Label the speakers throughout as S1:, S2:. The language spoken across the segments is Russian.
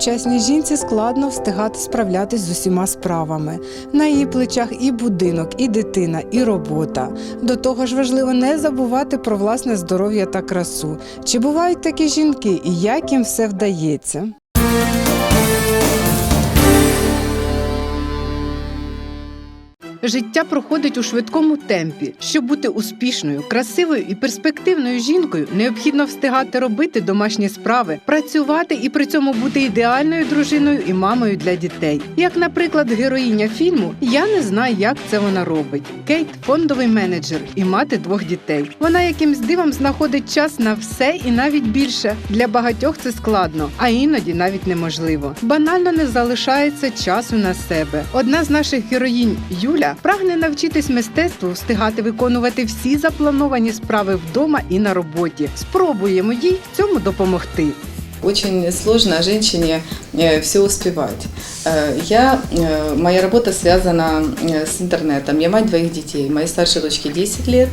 S1: Сучасній жінці складно встигати справлятись з усіма справами. На її плечах і будинок, і дитина, і робота. До того ж важливо не забувати про власне здоров'я та красу. Чи бувають такі жінки і як їм все вдається? Життя проходить у швидкому темпі. Щоб бути успішною, красивою і перспективною жінкою, необхідно встигати робити домашні справи, працювати і при цьому бути ідеальною дружиною і мамою для дітей. Як, наприклад, героїня фільму Я не знаю, як це вона робить. Кейт фондовий менеджер і мати двох дітей. Вона якимсь дивом знаходить час на все і навіть більше. Для багатьох це складно, а іноді навіть неможливо. Банально не залишається часу на себе. Одна з наших героїнь Юля прагне навчитись мистецтву, встигати виконувати всі заплановані справи вдома і на роботі. Спробуємо їй в цьому допомогти.
S2: Очень сложно женщине все успевать. Э, Я, э, моя работа связана э, с интернетом. Я мать двоих детей. Моей старшей дочке 10 лет.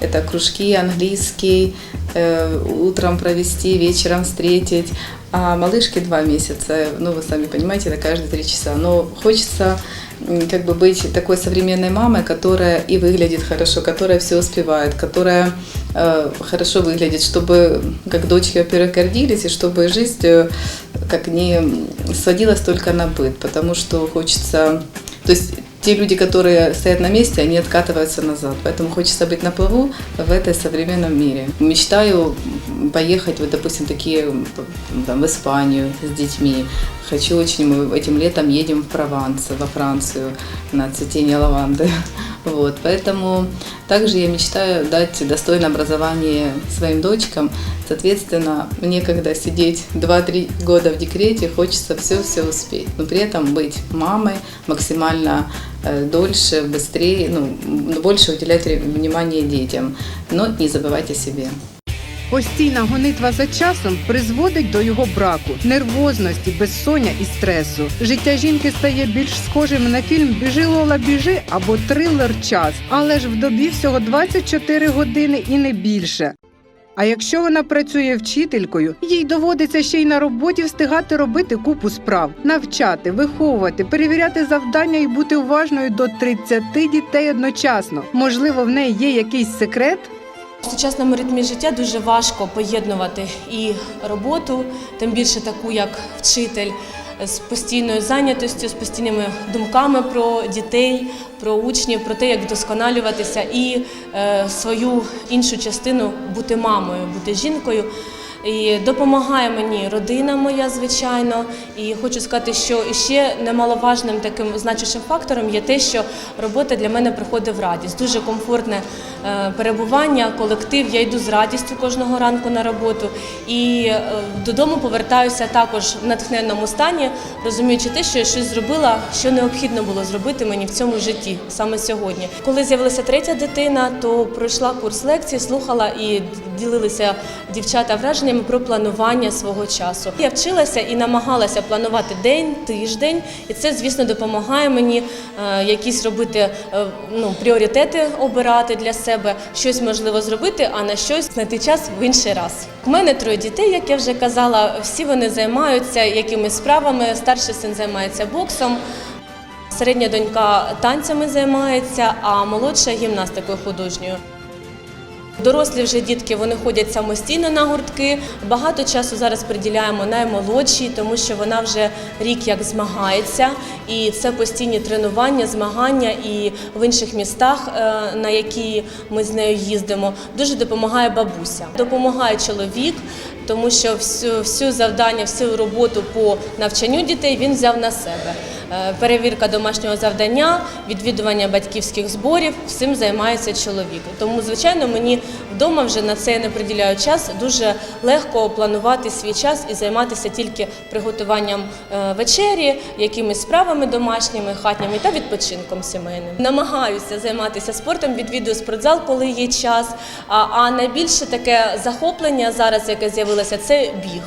S2: Это кружки, английский, э, утром провести, вечером встретить. А малышке два месяца. Ну, вы сами понимаете, это каждые три часа. Но хочется как бы быть такой современной мамой, которая и выглядит хорошо, которая все успевает, которая э, хорошо выглядит, чтобы как дочки, во-первых, гордились, и чтобы жизнь э, как не сводилась только на быт, потому что хочется, то есть те люди, которые стоят на месте, они откатываются назад, поэтому хочется быть на плаву в этой современном мире. Мечтаю поехать, вот, допустим, такие там, в Испанию с детьми. Хочу очень, мы этим летом едем в Прованс, во Францию, на цветение лаванды. Вот, поэтому также я мечтаю дать достойное образование своим дочкам. Соответственно, мне когда сидеть 2-3 года в декрете, хочется все-все успеть. Но при этом быть мамой максимально дольше, быстрее, ну, больше уделять внимание детям. Но не забывать о себе.
S1: Постійна гонитва за часом призводить до його браку, нервозності, безсоння і стресу. Життя жінки стає більш схожим на фільм Біжи Лола, біжи або трилер час, але ж в добі всього 24 години і не більше. А якщо вона працює вчителькою, їй доводиться ще й на роботі встигати робити купу справ, навчати, виховувати, перевіряти завдання і бути уважною до 30 дітей одночасно. Можливо, в неї є якийсь секрет?
S3: В сучасному ритмі життя дуже важко поєднувати і роботу, тим більше таку, як вчитель, з постійною зайнятістю, з постійними думками про дітей, про учнів, про те, як вдосконалюватися, і е, свою іншу частину бути мамою, бути жінкою. І допомагає мені родина моя, звичайно. І хочу сказати, що ще немаловажним таким значущим фактором є те, що робота для мене приходить в радість. Дуже комфортне перебування, колектив. Я йду з радістю кожного ранку на роботу. І е, додому повертаюся також в натхненному стані, розуміючи те, що я щось зробила, що необхідно було зробити мені в цьому житті саме сьогодні. Коли з'явилася третя дитина, то пройшла курс лекцій, слухала і ділилися дівчата враженнями про планування свого часу. Я вчилася і намагалася планувати день, тиждень, і це, звісно, допомагає мені е, якісь робити е, ну, пріоритети обирати для себе, щось можливо зробити, а на щось знайти час в інший раз. У мене троє дітей, як я вже казала, всі вони займаються якимись справами. Старший син займається боксом. Середня донька танцями займається, а молодша гімнастикою художньою. Дорослі вже дітки вони ходять самостійно на гуртки. Багато часу зараз приділяємо наймолодшій, тому що вона вже рік як змагається, і це постійні тренування, змагання і в інших містах, е, на які ми з нею їздимо. Дуже допомагає бабуся. Допомагає чоловік, тому що всю, всю завдання, всю роботу по навчанню дітей він взяв на себе. Е, Перевірка домашнього завдання, відвідування батьківських зборів всім займається чоловік. Тому, звичайно, мені вдома вже на це не приділяю час. Дуже легко планувати свій час і займатися тільки приготуванням е, вечері, якимись справами домашніми, хатніми та відпочинком сімейним. Намагаюся займатися спортом, відвідую спортзал, коли є час. А найбільше таке захоплення зараз, яке з'явилося. це біг.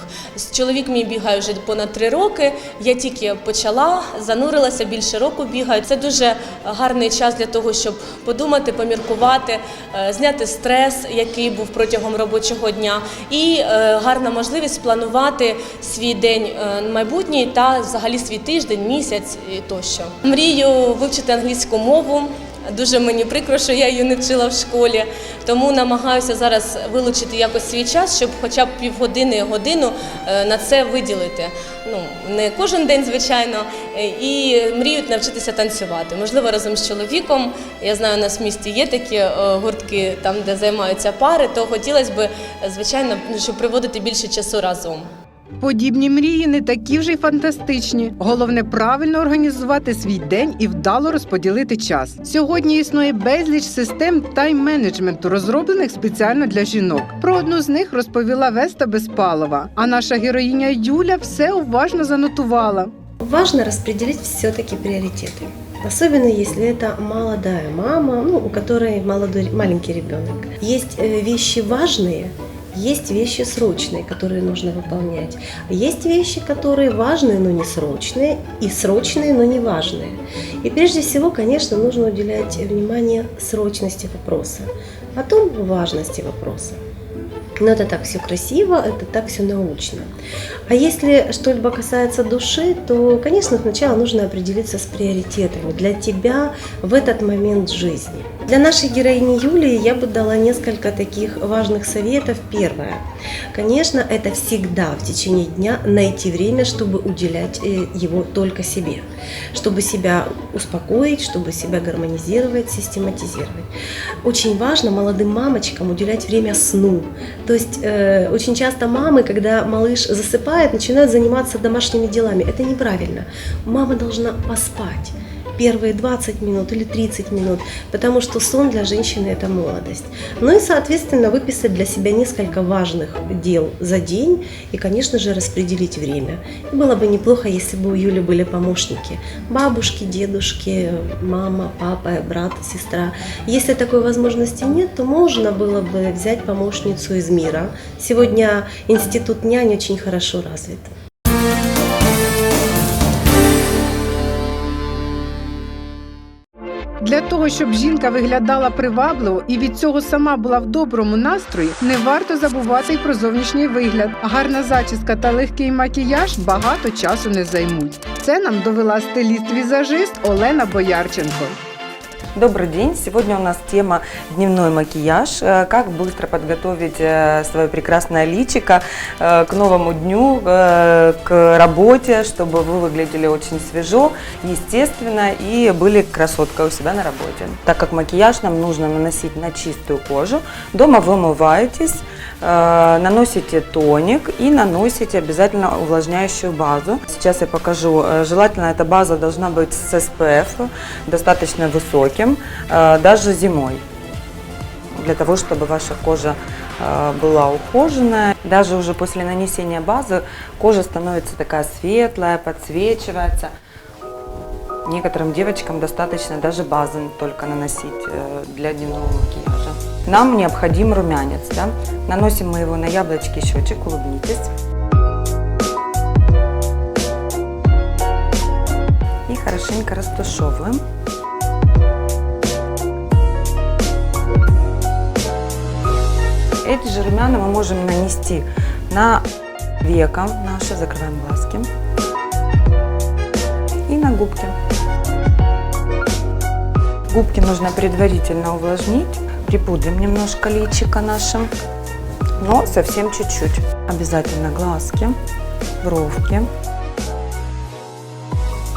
S3: Чоловік мій бігає вже понад три роки. Я тільки почала, занурилася більше року бігаю. Це дуже гарний час для того, щоб подумати, поміркувати, е, зняти стрес, який був протягом робочого дня, і е, гарна можливість планувати свій день е, майбутній та взагалі свій тиждень, місяць тощо. Мрію вивчити англійську мову. Дуже мені прикро, що я її не вчила в школі, тому намагаюся зараз вилучити якось свій час, щоб хоча б півгодини, годину е, на це виділити. Ну не кожен день, звичайно, Е, і мріють навчитися танцювати. Можливо, разом з чоловіком. Я знаю, у нас в місті є такі е, гуртки, там де займаються пари. То хотілося б, звичайно, щоб проводити більше часу разом.
S1: Подібні мрії не такі вже й фантастичні. Головне правильно організувати свій день і вдало розподілити час. Сьогодні існує безліч систем тайм-менеджменту, розроблених спеціально для жінок. Про одну з них розповіла Веста Безпалова. А наша героїня Юля все уважно занотувала.
S4: Важно распределить все-таки приоритеты. Особенно если это молодая мама, ну, у которой молодой, маленький ребенок. Есть э, вещи важные, есть вещи срочные, которые нужно выполнять. Есть вещи, которые важные, но не срочные, и срочные, но не важные. И прежде всего, конечно, нужно уделять внимание срочности вопроса, потом важности вопроса. Но это так все красиво, это так все научно. А если что-либо касается души, то, конечно, сначала нужно определиться с приоритетами для тебя в этот момент жизни. Для нашей героини Юлии я бы дала несколько таких важных советов. Первое. Конечно, это всегда в течение дня найти время, чтобы уделять э, его только себе. Чтобы себя успокоить, чтобы себя гармонизировать, систематизировать. Очень важно молодым мамочкам уделять время сну. То есть э, очень часто мамы, когда малыш засыпает, начинают заниматься домашними делами. Это неправильно. Мама должна поспать Первые 20 минут или 30 минут, потому что сон для женщины – это молодость. Ну и, соответственно, выписать для себя несколько важных дел за день и, конечно же, распределить время. И было бы неплохо, если бы у Юли были помощники – бабушки, дедушки, мама, папа, брат, сестра. Если такой возможности нет, то можно было бы взять помощницу из мира. Сегодня институт нянь очень хорошо развит.
S1: Для того, щоб жінка виглядала привабливо і від цього сама була в доброму настрої, не варто забувати й про зовнішній вигляд. Гарна зачіска та легкий макіяж багато часу не займуть. Це нам довела стиліст-візажист Олена Боярченко.
S5: Добрый день! Сегодня у нас тема дневной макияж. Э, Как быстро подготовить э, свое прекрасное личико э, к новому дню, к работе, чтобы вы выглядели очень свежо, естественно и были красоткой у себя на работе. Так как макияж нам нужно наносить на чистую кожу, дома вымываетесь, наносите тоник и наносите обязательно увлажняющую базу. Сейчас я покажу. Желательно эта база должна быть с SPF, достаточно высоким, э, даже зимой для того, чтобы ваша кожа э, была ухоженная. Даже уже после нанесения базы кожа становится такая светлая, подсвечивается. Некоторым девочкам достаточно даже базы только наносить э, для дневного макияжа. Нам необходим румянец. Да? Наносим мы его на яблочки щечек, улыбнитесь. И хорошенько растушевываем. Эти же румяна мы можем нанести на века наши, закрываем глазки, и на губки. Губки нужно предварительно увлажнить, припудрим немножко личико нашим, но совсем чуть-чуть. Обязательно глазки, бровки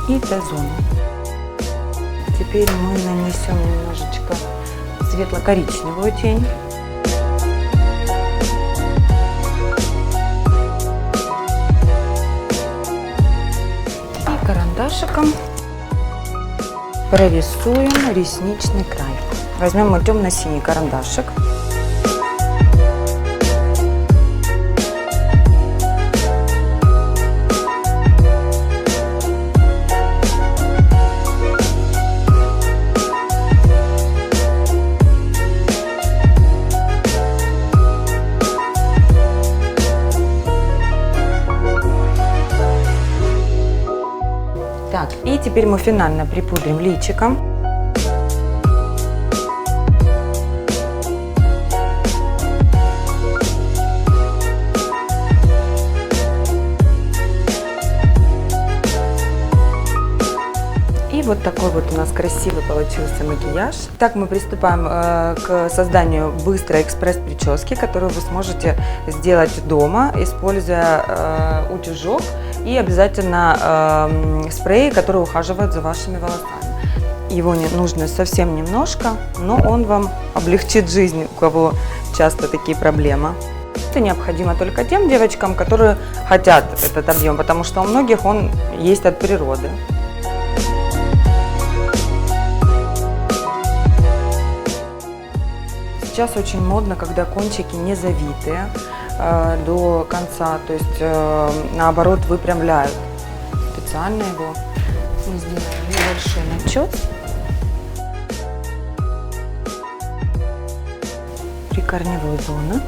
S5: и Т-зону. Теперь мы нанесем немножечко светло-коричневую тень. Карандашиком прорисуем ресничный край. Возьмем темно-синий карандашик. Теперь мы финально припудрим личиком. И вот такой вот у нас красивый получился макияж. Так мы приступаем э, к созданию быстрой экспресс-прически, которую вы сможете сделать дома, используя э, утюжок и обязательно э, спрей, который ухаживает за вашими волосами. Его не нужно совсем немножко, но он вам облегчит жизнь, у кого часто такие проблемы. Это необходимо только тем девочкам, которые хотят этот объем, потому что у многих он есть от природы. Сейчас очень модно, когда кончики не завитые э, до конца, то есть э, наоборот выпрямляют. Специально его сделаем небольшой начес. Прикорневую зону.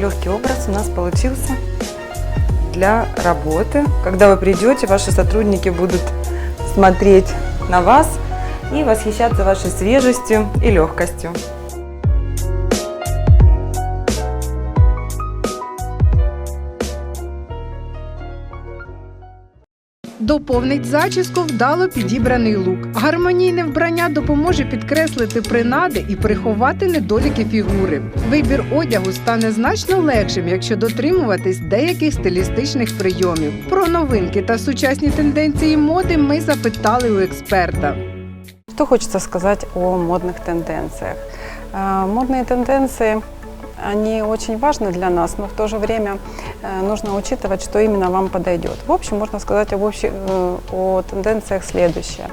S5: Легкий образ у нас получился для работы. Когда вы придете, ваши сотрудники будут смотреть на вас и восхищаться вашей свежестью и легкостью.
S1: Доповнить зачіску вдало підібраний лук. Гармонійне вбрання допоможе підкреслити принади і приховати недоліки фігури. Вибір одягу стане значно легшим, якщо дотримуватись деяких стилістичних прийомів. Про новинки та сучасні тенденції моди ми запитали у експерта.
S6: Что хочется сказать о модных тенденциях? Э, Модные тенденции, они очень важны для нас, но в то же время э, нужно учитывать, что именно вам подойдет. В общем, можно сказать об общих, э, о тенденциях следующее.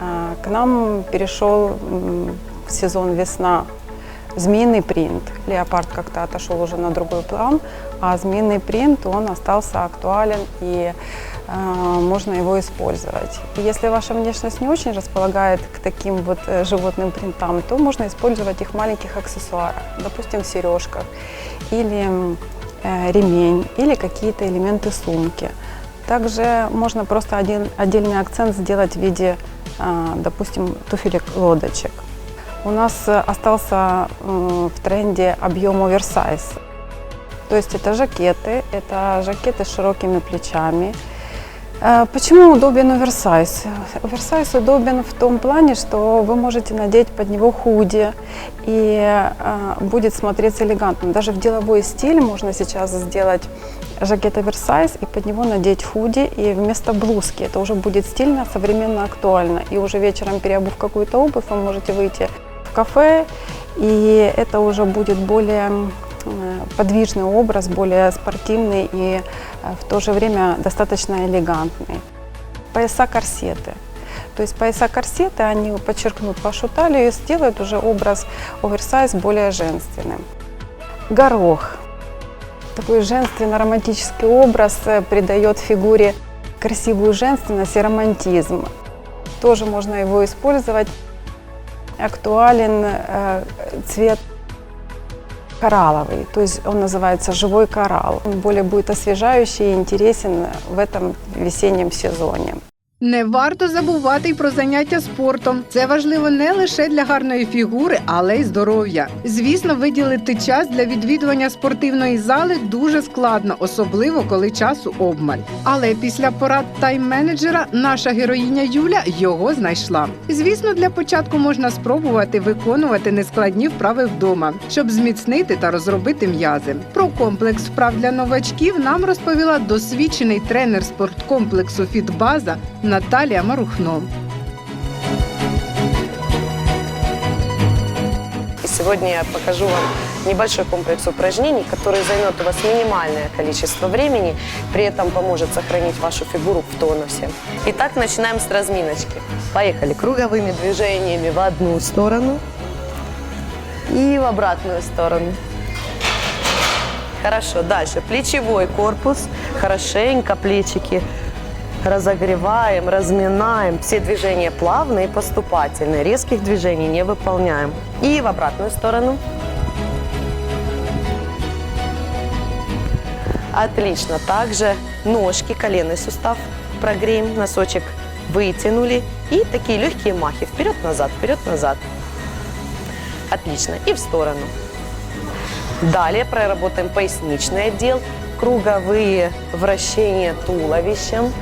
S6: Э, К нам перешел м, сезон весна змеиный принт. Леопард как-то отошел уже на другой план, а змеиный принт, он остался актуален и э, можно его использовать. И если ваша внешность не очень располагает к таким вот э, животным принтам, то можно использовать их в маленьких аксессуарах, допустим, в сережках или э, ремень, или какие-то элементы сумки. Также можно просто один отдельный акцент сделать в виде, а, допустим, туфелек лодочек. У нас э, остался в тренде объем оверсайз. То есть это жакеты, это жакеты с широкими плечами. Э, Почему удобен оверсайз? Оверсайз удобен в том плане, что вы можете надеть под него худи и э, будет смотреться элегантно. Даже в деловой стиль можно сейчас сделать жакет оверсайз и под него надеть худи и вместо блузки. Это уже будет стильно, современно, актуально. И уже вечером переобув какую-то обувь, вы можете выйти в кафе, и это уже будет более подвижный образ, более спортивный и э, в то же время достаточно элегантный. Пояса-корсеты. То есть пояса-корсеты, они подчеркнут вашу талию и сделают уже образ оверсайз более женственным. Горох. Такой женственно-романтический образ э, придает фигуре красивую женственность и романтизм. Тоже можно его использовать. Актуален э, цвет коралловый, то есть он называется живой коралл. Он более будет освежающий и интересен в этом весеннем сезоне.
S1: Не варто забувати й про заняття спортом. Це важливо не лише для гарної фігури, але й здоров'я. Звісно, виділити час для відвідування спортивної зали дуже складно, особливо коли часу обмаль. Але після порад тайм-менеджера наша героїня Юля його знайшла. Звісно, для початку можна спробувати виконувати нескладні вправи вдома, щоб зміцнити та розробити м'язи. Про комплекс вправ для новачків нам розповіла досвідчений тренер спорткомплексу Фітбаза Наталія Марухно.
S7: Сегодня я покажу вам небольшой комплекс упражнений, который займет у вас минимальное количество времени, при этом поможет сохранить вашу фигуру в тонусе. Итак, начинаем с разминочки. Поехали. Круговыми движениями в одну сторону И в обратную сторону. Хорошо, дальше. Плечевой корпус. Хорошенько плечики разогреваем, разминаем. Все движения плавные и поступательные. Резких движений не выполняем. И в обратную сторону. Отлично. Также ножки, коленный сустав прогреем, носочек вытянули. И такие легкие махи. Вперед-назад, вперед-назад. Отлично. И в сторону. Далее проработаем поясничный отдел. Круговые вращения туловищем.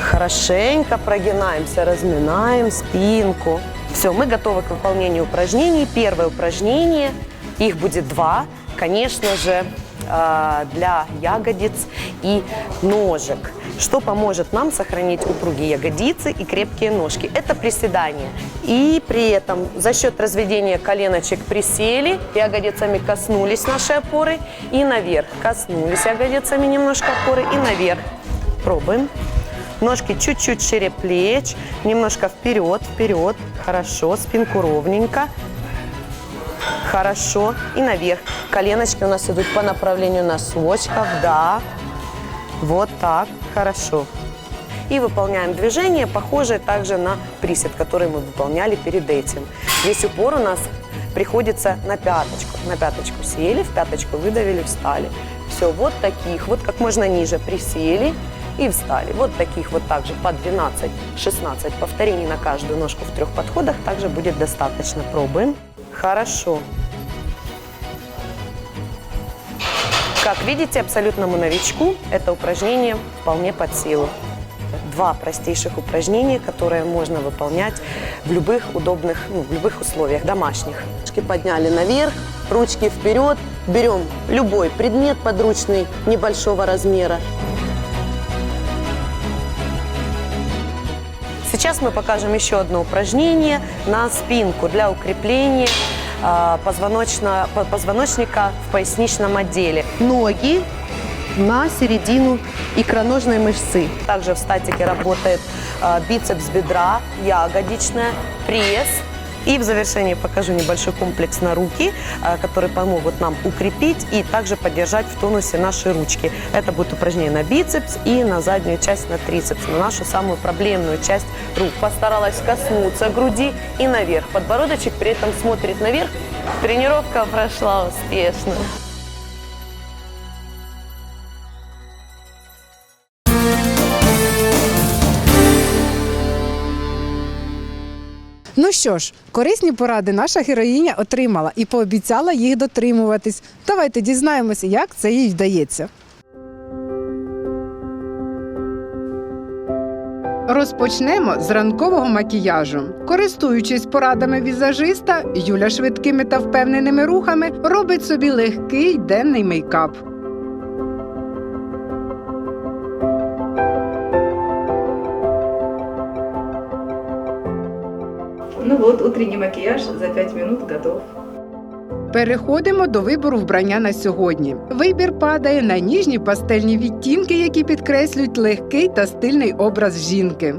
S7: Хорошенько прогинаемся, разминаем спинку. Все, мы готовы к выполнению упражнений. Первое упражнение, их будет два. Конечно же, э, для ягодиц и ножек. Что поможет нам сохранить упругие ягодицы и крепкие ножки? Это приседание. И при этом за счет разведения коленочек присели, ягодицами коснулись нашей опоры и наверх. Коснулись ягодицами немножко опоры и наверх. Пробуем. Ножки чуть-чуть шире плеч, немножко вперед, вперед. Хорошо, спинку ровненько. Хорошо. И наверх. Коленочки у нас идут по направлению носочков. Да. Вот так. Хорошо. И выполняем движение, похожее также на присед, который мы выполняли перед этим. Весь упор у нас приходится на пяточку. На пяточку сели, в пяточку выдавили, встали. Все, вот таких, вот как можно ниже присели и встали. Вот таких вот также по 12-16 повторений на каждую ножку в трех подходах также будет достаточно. Пробуем. Хорошо. Как видите, абсолютному новичку это упражнение вполне под силу. Два простейших упражнения, которые можно выполнять в любых удобных, ну, в любых условиях, домашних. Ручки подняли наверх, ручки вперед, берем любой предмет подручный небольшого размера. Сейчас мы покажем еще одно упражнение на спинку для укрепления а, позвоночника в поясничном отделе. Ноги на середину икроножной мышцы. Также в статике работает а, бицепс бедра, ягодичная, пресс. И в завершении покажу небольшой комплекс на руки, а, которые помогут нам укрепить и также поддержать в тонусе наши ручки. Это будет упражнение на бицепс и на заднюю часть на трицепс, на нашу самую проблемную часть рук. Постаралась коснуться груди и наверх. Подбородочек при этом смотрит наверх. Тренировка прошла успешно.
S1: Ну що ж, корисні поради наша героїня отримала і пообіцяла їх дотримуватись. Давайте дізнаємося, як це їй вдається. Розпочнемо з ранкового макіяжу. Користуючись порадами візажиста, Юля швидкими та впевненими рухами робить собі легкий денний мейкап.
S2: Вот, утренний макияж за 5 минут готов.
S1: Переходимо до вибору вбрання на сьогодні. Вибір падає на ніжні пастельні відтінки, які підкреслюють легкий та стильний образ жінки.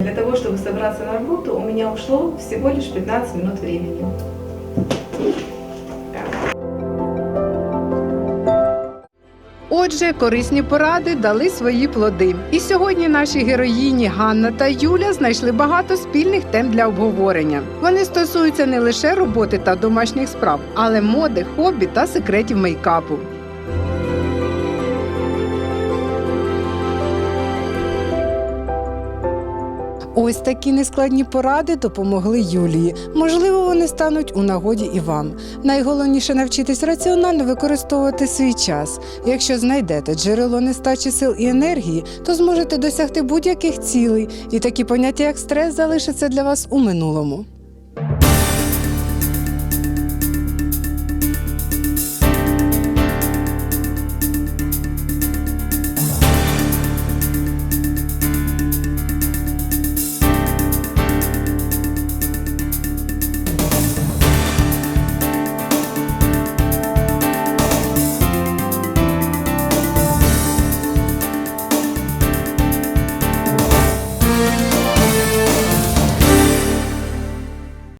S2: Для того, щоб зібратися на роботу, у мене ушло всього лише 15 минут времени.
S1: Отже, корисні поради дали свої плоди. І сьогодні наші героїні Ганна та Юля знайшли багато спільних тем для обговорення. Вони стосуються не лише роботи та домашніх справ, але моди, хобі та секретів мейкапу. Ось такі нескладні поради допомогли Юлії. Можливо, вони стануть у нагоді і вам. Найголовніше навчитись раціонально використовувати свій час. Якщо знайдете джерело нестачі сил і енергії, то зможете досягти будь-яких цілей, і такі поняття, як стрес, залишаться для вас у минулому.